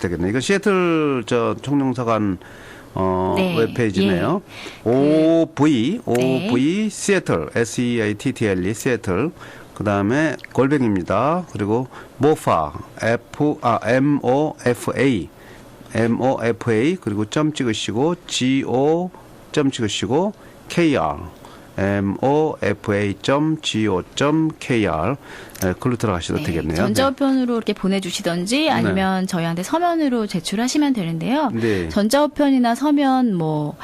되겠네. 이거 시애틀 저 총영사관 어 네, 웹페이지네요. 예. OV 네. OV 시애틀 S E A T T L E 시애틀 그 다음에 골뱅입니다. 그리고 모파 F 아 M O F A M O F A 그리고 점 찍으시고 G O 점 찍으시고 K R M O F A 점 G O 점 K R 예, 글로 들어가셔도 네, 되겠네요. 전자우편으로 이렇게 보내주시던지 아니면 저희한테 서면으로 제출하시면 되는데요. 네. 전자우편이나 서면 뭐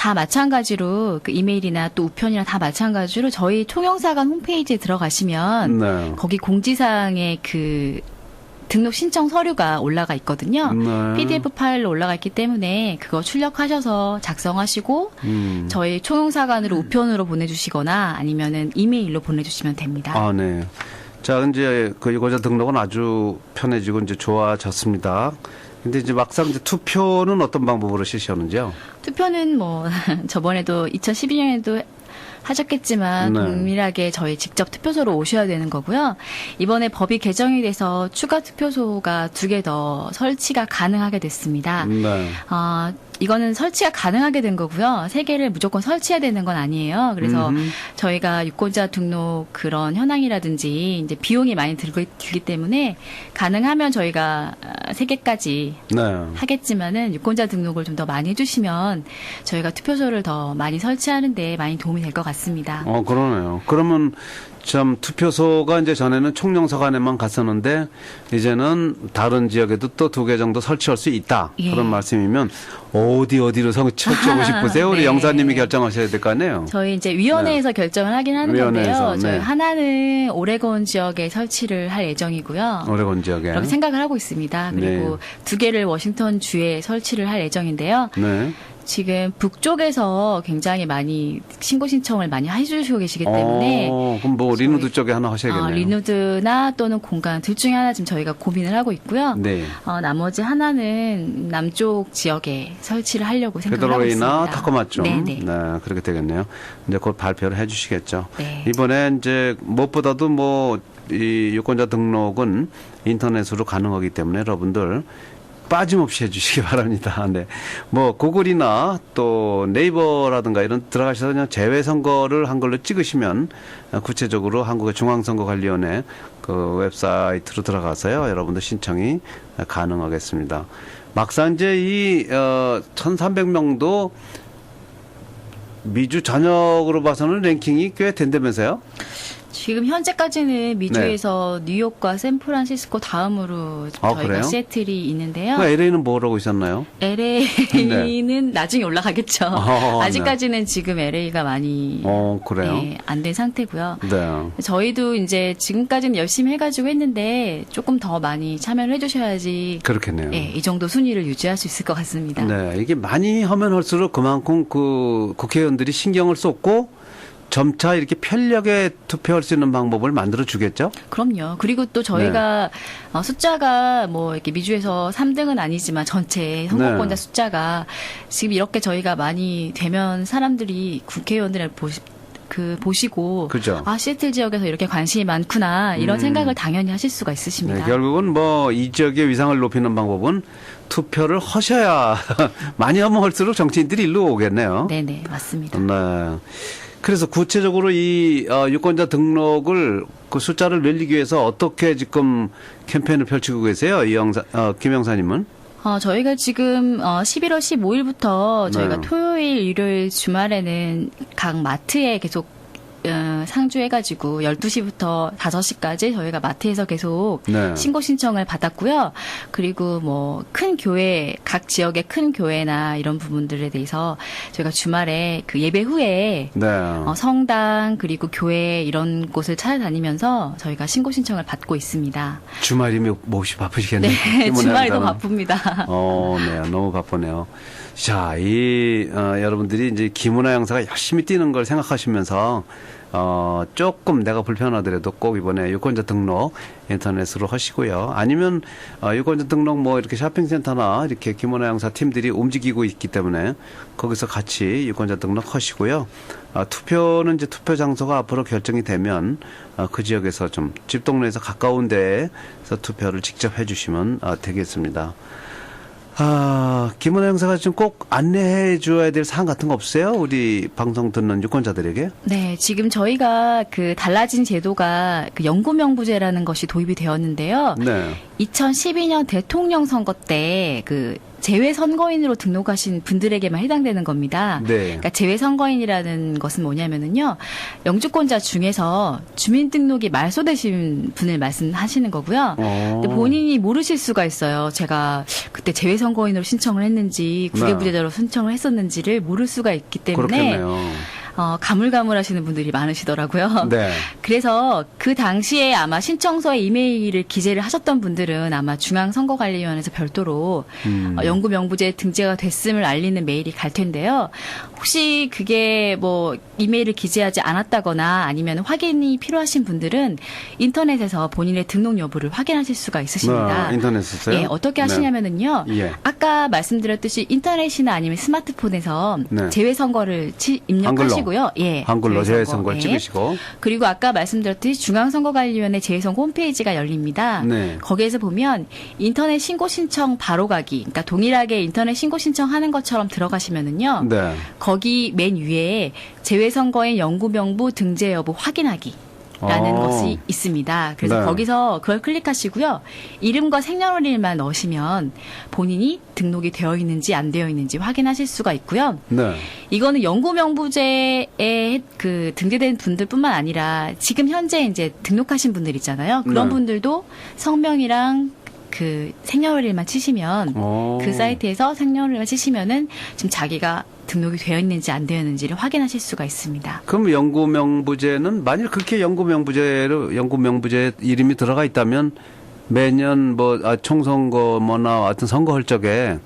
다 마찬가지로 그 이메일이나 또 우편이나 다 마찬가지로 저희 총영사관 홈페이지에 들어가시면 네. 거기 공지사항에 그 등록 신청 서류가 올라가 있거든요. 네. PDF 파일로 올라가 있기 때문에 그거 출력하셔서 작성하시고 음. 저희 총영사관으로 우편으로 보내주시거나 아니면은 이메일로 보내주시면 됩니다. 아, 네. 자, 이제 그 유거자 등록은 아주 편해지고 이제 좋아졌습니다. 근데 이제 막상 이제 투표는 어떤 방법으로 실시하는지요? 투표는 뭐 저번에도 2012년에도 하셨겠지만 네. 동일하게 저희 직접 투표소로 오셔야 되는 거고요. 이번에 법이 개정이 돼서 추가 투표소가 두 개 더 설치가 가능하게 됐습니다. 네. 아, 이거는 설치가 가능하게 된 거고요. 세 개를 무조건 설치해야 되는 건 아니에요. 그래서 음흠. 저희가 유권자 등록 그런 현황이라든지 이제 비용이 많이 들고 들기 때문에 가능하면 저희가 아, 세 개까지 네. 하겠지만은 유권자 등록을 좀 더 많이 해주시면 저희가 투표소를 더 많이 설치하는데 많이 도움이 될 것 같습니다. 어, 그러네요. 그러면 참 투표소가 이제 전에는 총영사관에만 갔었는데 이제는 다른 지역에도 또 두 개 정도 설치할 수 있다. 예. 그런 말씀이면 어디 어디로 설- 설치하고 싶으세요? 우리 네. 영사님이 결정하셔야 될 거 아니에요? 저희 이제 위원회에서 결정을 하긴 하는 네. 위원회에서, 건데요. 저희 네. 하나는 오레곤 지역에 설치를 할 예정이고요. 오레곤 지역에. 그렇게 생각을 하고 있습니다. 그리고 두 개를 워싱턴 주에 설치를 할 예정인데요. 네. 지금 북쪽에서 굉장히 많이 신고 신청을 많이 해주시고 계시기 때문에 어, 그럼 뭐 저희- 리누드 쪽에 하나 하셔야겠네요. 어, 리누드나 또는 공간 둘 중에 하나 지금 저희가 고민을 하고 있고요. 네. 어, 나머지 하나는 남쪽 지역에 설치를 하려고 생각을 하고 있습니다. 페드로이나 타코마 쪽. 네네. 그렇게 되겠네요. 이제 곧 발표를 해 주시겠죠. 네. 이번에 이제 무엇보다도 뭐 이 유권자 등록은 인터넷으로 가능하기 때문에 여러분들 빠짐없이 해주시기 바랍니다. 네. 뭐 구글이나 또 네이버라든가 이런 들어가셔서 그냥 제외 선거를 한 걸로 찍으시면 구체적으로 한국의 중앙선거관리위원회 그 웹사이트로 들어가서요. 여러분들 신청이 가능하겠습니다. 막상 이제 이 어, 1,300명도 미주 전역으로 봐서는 랭킹이 꽤 된다면서요? 지금 현재까지는 미주에서 뉴욕과 샌프란시스코 다음으로 네. 아, 저희가 그래요? 시애틀이 있는데요. 그 LA는 뭐라고 있었나요? LA는 나중에 올라가겠죠. 어, 아직까지는 지금 LA가 많이 어, 그래요? 안 된 상태고요. 네. 저희도 이제 지금까지는 열심히 해가지고 했는데 조금 더 많이 참여를 해주셔야지 그렇겠네요. 예, 이 정도 순위를 유지할 수 있을 것 같습니다. 네, 이게 많이 하면 할수록 그만큼 그 국회의원들이 신경을 쏟고 점차 이렇게 편리하게 투표할 수 있는 방법을 만들어 주겠죠? 그럼요. 그리고 또 저희가 네. 어, 숫자가 뭐 이렇게 미주에서 3등은 아니지만 전체 선거권자 네. 숫자가 지금 이렇게 저희가 많이 되면 사람들이 국회의원들을 보시, 그 보시고 그죠. 아 시애틀 지역에서 이렇게 관심이 많구나 이런 음. 생각을 당연히 하실 수가 있으십니다. 네, 결국은 뭐 이 지역의 위상을 높이는 방법은 투표를 하셔야 많이 하면 할수록 정치인들이 일로 오겠네요. 네네 맞습니다. 네. 그래서 구체적으로 이 어, 유권자 등록을 그 숫자를 늘리기 위해서 어떻게 지금 캠페인을 펼치고 계세요? 이 영사, 어, 김 영사님은? 어, 저희가 지금 어, 11월 15일부터 저희가 네. 토요일, 일요일 주말에는 각 마트에 계속 어, 상주해가지고 12시부터 5시까지 저희가 마트에서 계속 네. 신고 신청을 받았고요. 그리고 뭐 큰 교회, 각 지역의 큰 교회나 이런 부분들에 대해서 저희가 주말에 그 예배 후에 네. 어, 성당 그리고 교회 이런 곳을 찾아다니면서 저희가 신고 신청을 받고 있습니다. 주말이면 몹시 바쁘시겠네요. 네, 주말도. 바쁩니다. 어, 네, 너무 바쁘네요. 자, 이 어, 여러분들이 이제 김은하 영사가 열심히 뛰는 걸 생각하시면서 어, 조금 내가 불편하더라도 꼭 이번에 유권자 등록 인터넷으로 하시고요. 아니면 어, 유권자 등록 뭐 이렇게 쇼핑센터나 이렇게 김은하 영사 팀들이 움직이고 있기 때문에 거기서 같이 유권자 등록 하시고요. 아, 투표는 이제 투표 장소가 앞으로 결정이 되면 아, 그 지역에서 좀 집 동네에서 가까운 데에서 투표를 직접 해주시면 아, 되겠습니다. 아, 김은혜 형사가 좀꼭 안내해 줘야 될 사항 같은 거 없어요? 우리 방송 듣는 유권자들에게? 네, 지금 저희가 그 달라진 제도가 그 연구명부제라는 것이 도입이 되었는데요. 네. 2012년 대통령 선거 때 그 재외 선거인으로 등록하신 분들에게만 해당되는 겁니다. 네. 그러니까 재외 선거인이라는 것은 뭐냐면은요. 영주권자 중에서 주민등록이 말소되신 분을 말씀하시는 거고요. 어. 근데 본인이 모르실 수가 있어요. 제가 그때 재외 선거인으로 신청을 했는지 국외부재자로 신청을 했었는지를 모를 수가 있기 때문에 그렇겠네요. 어, 가물가물하시는 분들이 많으시더라고요. 네. 그래서 그 당시에 아마 신청서에 이메일을 기재를 하셨던 분들은 아마 중앙선거관리위원회에서 별도로 음. 어, 연구 명부제 등재가 됐음을 알리는 메일이 갈 텐데요. 혹시 그게 뭐 이메일을 기재하지 않았다거나 아니면 확인이 필요하신 분들은 인터넷에서 본인의 등록 여부를 확인하실 수가 있으십니다. 네, 인터넷에서요? 예, 어떻게 네. 하시냐면은요. 예. 아까 말씀드렸듯이 인터넷이나 아니면 스마트폰에서 네. 재외 선거를 치- 입력하시 고요. 예. 한글로 재외선거를 예. 찍으시고. 그리고 아까 말씀드렸듯이 중앙선거관리위원회 재외선거 홈페이지가 열립니다. 네. 거기에서 보면 인터넷 신고 신청 바로 가기, 그러니까 동일하게 인터넷 신고 신청하는 것처럼 들어가시면은요. 네. 거기 맨 위에 재외선거인 연구 명부 등재 여부 확인하기. 라는 어. 것이 있습니다. 그래서 네. 거기서 그걸 클릭하시고요. 이름과 생년월일만 넣으시면 본인이 등록이 되어 있는지 안 되어 있는지 확인하실 수가 있고요. 네. 이거는 연구명부제에 그 등재된 분들뿐만 아니라 지금 현재 이제 등록하신 분들 있잖아요. 그런 네. 분들도 성명이랑 그 생년월일만 치시면 어. 그 사이트에서 생년월일만 치시면은 지금 자기가 등록이 되어 있는지 안 되어 있는지를 확인하실 수가 있습니다. 그럼 연구명부제는 만일 그렇게 연구명부제로 연구명부제 이름이 들어가 있다면 매년 뭐 아, 총선거 뭐나 하여튼 선거할 적에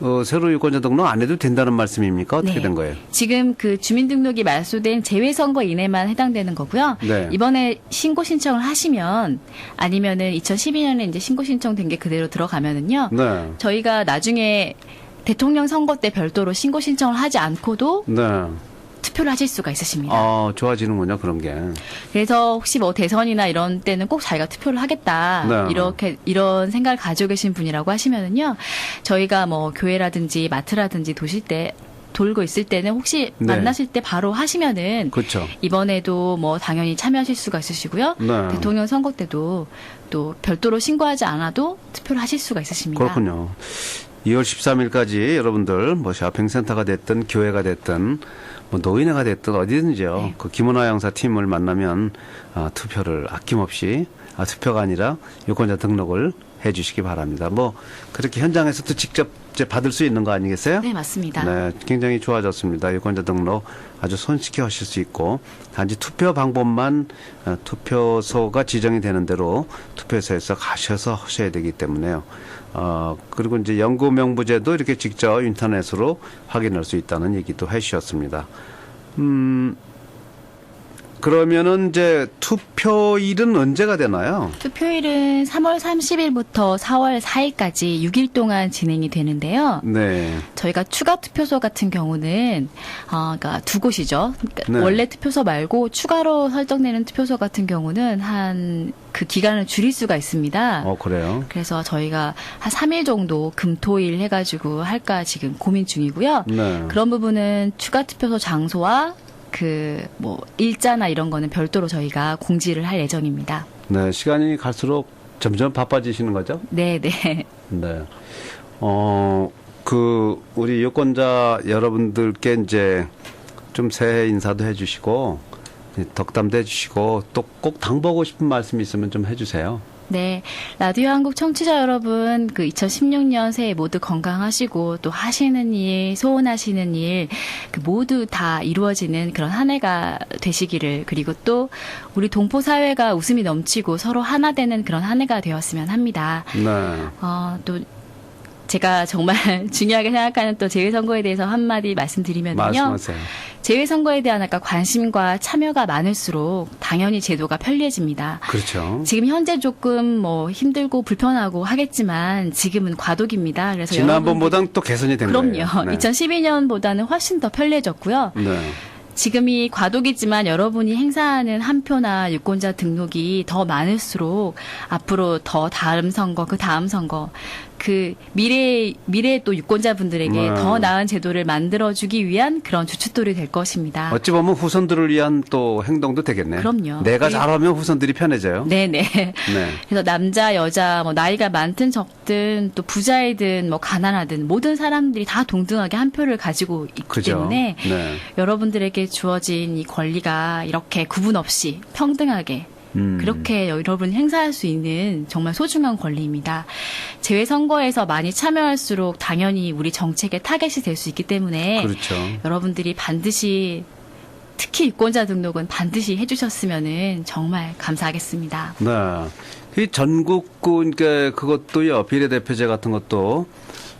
어, 새로 유권자 등록 안 해도 된다는 말씀입니까? 어떻게 네. 된 거예요? 지금 그 주민등록이 말소된 재외선거인에만 해당되는 거고요. 네. 이번에 신고 신청을 하시면 아니면은 2012년에 이제 신고 신청된 게 그대로 들어가면은요. 네. 저희가 나중에 대통령 선거 때 별도로 신고 신청을 하지 않고도 네. 투표를 하실 수가 있으십니다. 아, 좋아지는군요, 그런 게. 그래서 혹시 뭐 대선이나 이런 때는 꼭 자기가 투표를 하겠다 네. 이렇게 이런 생각을 가지고 계신 분이라고 하시면은요 저희가 뭐 교회라든지 마트라든지 도실 때 돌고 있을 때는 혹시 네. 만나실 때 바로 하시면은 그렇죠. 이번에도 뭐 당연히 참여하실 수가 있으시고요 네. 대통령 선거 때도 또 별도로 신고하지 않아도 투표를 하실 수가 있으십니다. 그렇군요. 2월 13일까지 여러분들 뭐 쇼핑센터가 됐든 교회가 됐든 뭐 노인회가 됐든 어디든지요. 네. 그 김은화 형사 팀을 만나면 아, 투표를 아낌없이 아, 투표가 아니라 유권자 등록을 해 주시기 바랍니다. 뭐 그렇게 현장에서도 직접 이제 받을 수 있는 거 아니겠어요? 네 맞습니다. 네, 굉장히 좋아졌습니다. 유권자 등록 아주 손쉽게 하실 수 있고 단지 투표 방법만 어, 투표소가 지정이 되는 대로 투표소에서 가셔서 하셔야 되기 때문에요. 어, 그리고 이제 연구 명부제도 이렇게 직접 인터넷으로 확인할 수 있다는 얘기도 해 주셨습니다. 음, 그러면은 이제 투표일은 언제가 되나요? 투표일은 3월 30일부터 4월 4일까지 6일 동안 진행이 되는데요. 네. 저희가 추가 투표소 같은 경우는 어, 그러니까 두 곳이죠. 그러니까 네. 원래 투표소 말고 추가로 설정되는 투표소 같은 경우는 한 그 기간을 줄일 수가 있습니다. 어, 그래요. 그래서 저희가 한 3일 정도 금토일 해가지고 할까 지금 고민 중이고요. 네. 그런 부분은 추가 투표소 장소와 그 뭐 일자나 이런 거는 별도로 저희가 공지를 할 예정입니다. 네, 시간이 갈수록 점점 바빠지시는 거죠? 네, 네. 네. 어, 그, 우리 유권자 여러분들께 이제 좀 새해 인사도 해 주시고, 덕담도 해 주시고, 또 꼭 당부하고 싶은 말씀 있으면 좀 해 주세요. 네. 라디오 한국 청취자 여러분, 그 2016년 새해 모두 건강하시고, 또 하시는 일, 소원하시는 일, 그 모두 다 이루어지는 그런 한 해가 되시기를, 그리고 또 우리 동포 사회가 웃음이 넘치고 서로 하나 되는 그런 한 해가 되었으면 합니다. 네. 어, 또, 제가 정말 중요하게 생각하는 또 재외 선거에 대해서 한마디 말씀드리면요. 말씀하세요. 재외선거에 대한 아까 관심과 참여가 많을수록 당연히 제도가 편리해집니다. 그렇죠. 지금 현재 조금 뭐 힘들고 불편하고 하겠지만 지금은 과도기입니다. 그래서 지난번보단 또 개선이 된 여러분들- 거예요. 그럼요. 2012년보다는 훨씬 더 편리해졌고요. 네. 지금이 과도기지만 여러분이 행사하는 한 표나 유권자 등록이 더 많을수록 앞으로 더 다음 선거, 그 다음 선거, 그 미래 미래 또 유권자분들에게 네. 더 나은 제도를 만들어 주기 위한 그런 주춧돌이 될 것입니다. 어찌 보면 후손들을 위한 또 행동도 되겠네요. 그럼요. 내가 그리고- 잘하면 후손들이 편해져요. 네네. 네. 그래서 남자, 여자, 뭐 나이가 많든 적든 또 부자이든 뭐 가난하든 모든 사람들이 다 동등하게 한 표를 가지고 있기 그죠. 때문에 네. 여러분들에게 주어진 이 권리가 이렇게 구분 없이 평등하게 음. 그렇게 여러분 행사할 수 있는 정말 소중한 권리입니다. 재외 선거에서 많이 참여할수록 당연히 우리 정책의 타겟이 될 수 있기 때문에 그렇죠. 여러분들이 반드시 특히 유권자 등록은 반드시 해주셨으면 정말 감사하겠습니다. 네. 이 전국구 그러니까 그것도요 비례대표제 같은 것도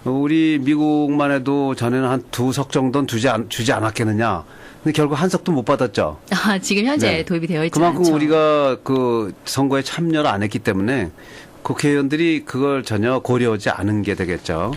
우리 미국만 해도 전에는 한 두 석 정도는 주지 않, 주지 않았겠느냐. 근데 결국 한 석도 못 받았죠. 아, 지금 현재 네. 도입이 되어 있지 그만큼 않죠. 우리가 그 선거에 참여를 안 했기 때문에 국회의원들이 그걸 전혀 고려하지 않은 게 되겠죠.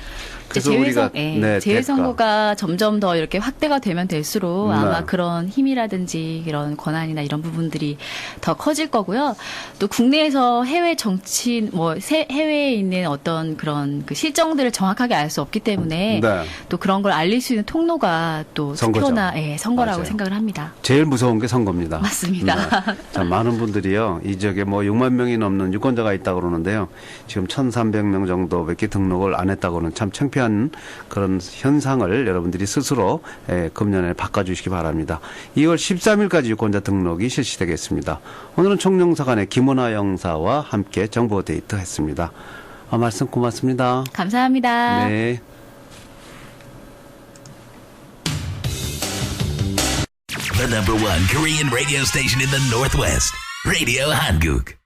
그래서 우리가 예, 네, 재외선거가 점점 더 이렇게 확대가 되면 될수록 네. 아마 그런 힘이라든지 이런 권한이나 이런 부분들이 더 커질 거고요. 또 국내에서 해외 정치 뭐 세- 해외에 있는 어떤 그런 그 실정들을 정확하게 알 수 없기 때문에 네. 또 그런 걸 알릴 수 있는 통로가 또 선거죠. 투표나 예, 선거라고 맞아요. 생각을 합니다. 제일 무서운 게 선거입니다. 맞습니다. 네. 자, 많은 분들이요. 이 지역에 뭐 6만 명이 넘는 유권자가 있다고 그러는데요. 지금 1,300명 정도밖에 등록을 안 했다고는 참 창피 한 그런 현상을 여러분들이 스스로 예, 금년에 바꿔주시기 바랍니다. 2월 13일까지 유권자 등록이 실시되겠습니다. 오늘은 총영사관의 김원아 영사와 함께 정보 데이트 했습니다. 아, 말씀 고맙습니다. 감사합니다. 네. The number one Korean radio station in the Northwest, Radio Hanguk.